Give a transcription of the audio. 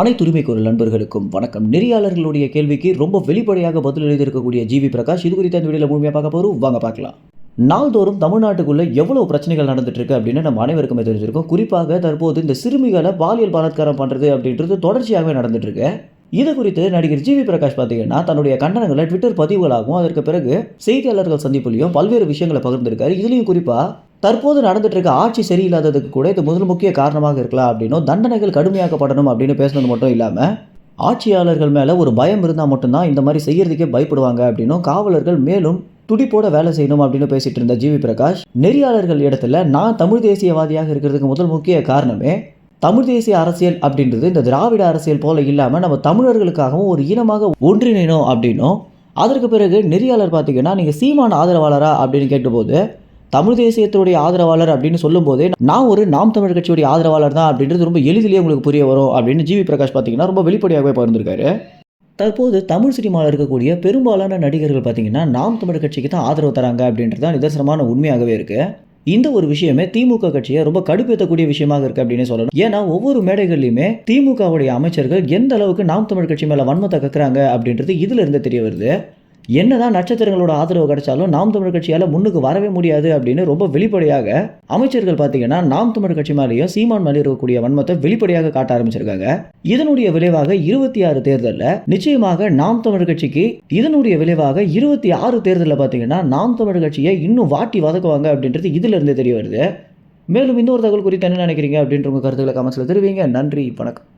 அனைத்து உரிமை குரல் நண்பர்களுக்கும் வணக்கம். நெறியாளர்களுடைய கேள்விக்கு ரொம்ப வெளிப்படையாக பதில் எழுதியிருக்கக்கூடிய ஜிவி பிரகாஷ் இது குறித்த இந்த வீடியோவில் முழுமையாக பார்க்க போகிறோம் வாங்க பார்க்கலாம். நாள்தோறும் தமிழ்நாட்டுக்குள்ளே எவ்வளோ பிரச்சனைகள் நடந்துட்டு இருக்கு அப்படின்னு நம்ம அனைவருக்குமே தெரிஞ்சிருக்கோம். குறிப்பாக தற்போது இந்த சிறுமிகளை பாலியல் பலாத்காரம் பண்ணுறது அப்படின்றது தொடர்ச்சியாகவே நடந்துட்டு இருக்கு இது குறித்து நடிகர் ஜிவி பிரகாஷ் பார்த்தீங்கன்னா தன்னுடைய கண்டனங்களை ட்விட்டர் பதிவுகளாகவும் அதற்கு பிறகு செய்தியாளர்கள் சந்திப்புலையும் பல்வேறு விஷயங்களை பகிர்ந்திருக்காரு. இதுலேயும் குறிப்பாக தற்போது நடந்துட்டு இருக்க ஆட்சி சரியில்லாததுக்கு கூட இது முதல் முக்கிய காரணமாக இருக்கலாம் அப்படின்னும் தண்டனைகள் கடுமையாக்கப்படணும் அப்படின்னு பேசுனது மட்டும் இல்லாமல் ஆட்சியாளர்கள் மேலே ஒரு பயம் இருந்தால் மட்டும்தான் இந்த மாதிரி செய்யறதுக்கே பயப்படுவாங்க அப்படின்னும் காவலர்கள் மேலும் துடிப்போட வேலை செய்யணும் அப்படின்னு பேசிட்டு இருந்த ஜிவி பிரகாஷ் நெறியாளர்கள் இடத்துல நான் தமிழ் தேசியவாதியாக இருக்கிறதுக்கு முதல் முக்கிய காரணமே தமிழ் தேசிய அரசியல் அப்படின்றது. இந்த திராவிட அரசியல் போல இல்லாமல் நம்ம தமிழர்களுக்காகவும் ஒரு இனமாக ஒன்றிணைணும் அப்படின்னும் அதற்கு பிறகு நெறியாளர் பார்த்தீங்கன்னா நீங்கள் சீமான ஆதரவாளரா அப்படின்னு கேட்டபோது தமிழ் தேசியத்துடைய ஆதரவாளர் அப்படின்னு சொல்லும்போதே நான் ஒரு நாம் தமிழ் கட்சியுடைய ஆதரவாளர் தான் அப்படின்றது ரொம்ப எளிதிலேயே உங்களுக்கு புரிய வரும் அப்படின்னு ஜிவி பிரகாஷ் பார்த்தீங்கன்னா ரொம்ப வெளிப்படையாகவே பகிர்ந்திருக்காரு. தற்போது தமிழ் சினிமாவில் இருக்கக்கூடிய பெரும்பாலான நடிகர்கள் பார்த்தீங்கன்னா நாம் தமிழ் கட்சிக்கு தான் ஆதரவு தராங்க அப்படின்றது தான் நிதர்சனமான உண்மையாகவே இருக்குது இந்த ஒரு விஷயமே திமுக கட்சியை ரொம்ப கடுப்பேற்றக்கூடிய விஷயமாக இருக்கு அப்படின்னு சொல்லணும். ஏன்னா ஒவ்வொரு மேடைகள்லையுமே திமுகவுடைய அமைச்சர்கள் எந்த அளவுக்கு நாம் தமிழ் கட்சி மேல வன்மத்தை கக்குறாங்க அப்படின்றது இதுல இருந்து தெரிய வருது. என்னதான் நட்சத்திரங்களோட ஆதரவு கிடைச்சாலும் நாம் தமிழ் கட்சியால் முன்னுக்கு வரவே முடியாது அப்படின்னு ரொம்ப வெளிப்படையாக அமைச்சர்கள் பார்த்தீங்கன்னா நாம் தமிழ் கட்சி மேலேயும் சீமான் மேலே இருக்கக்கூடிய வன்மத்தை வெளிப்படையாக காட்ட ஆரம்பிச்சிருக்காங்க. இதனுடைய விளைவாக இருபத்தி ஆறு தேர்தலில் நிச்சயமாக நாம் தமிழ் கட்சிக்கு இதனுடைய விளைவாக இருபத்தி ஆறு தேர்தலில் பார்த்தீங்கன்னா நாம் தமிழ் கட்சியை இன்னும் வாட்டி வதக்குவாங்க அப்படின்றது இதுல இருந்து தெரிய வருது. மேலும் இன்னொரு தகவல் குறித்து என்ன நினைக்கிறீங்க அப்படின்ற உங்கள் கருத்துக்களை கமெண்ட்ஸில் தெரிவிங்க. நன்றி வணக்கம்.